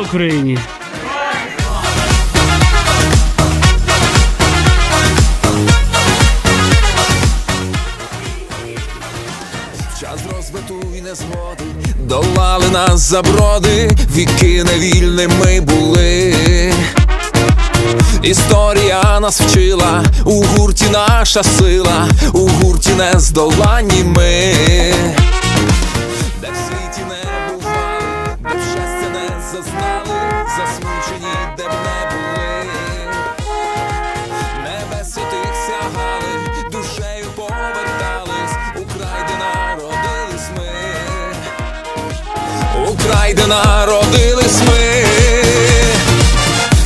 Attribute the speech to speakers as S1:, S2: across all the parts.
S1: Україні!
S2: Час розбиту і незгоди долали нас заброди, віки невільними були. Історія нас вчила, у гурті наша сила, у гурті нездоланні ми. Край, де народились ми.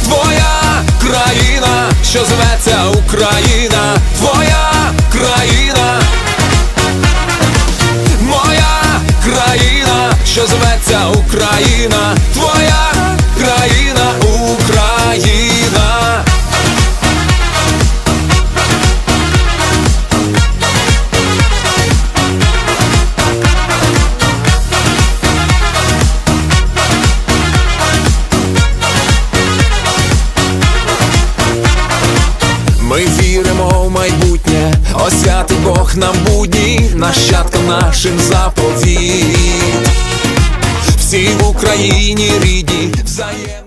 S2: Твоя країна, що зветься Україна, твоя країна, моя країна, що зветься Україна, твоя країна, Ми віримо в майбутнє, освяти Бог нам будні, нащадкам нашим заповіт. Всі в Україні рідні, взаємно.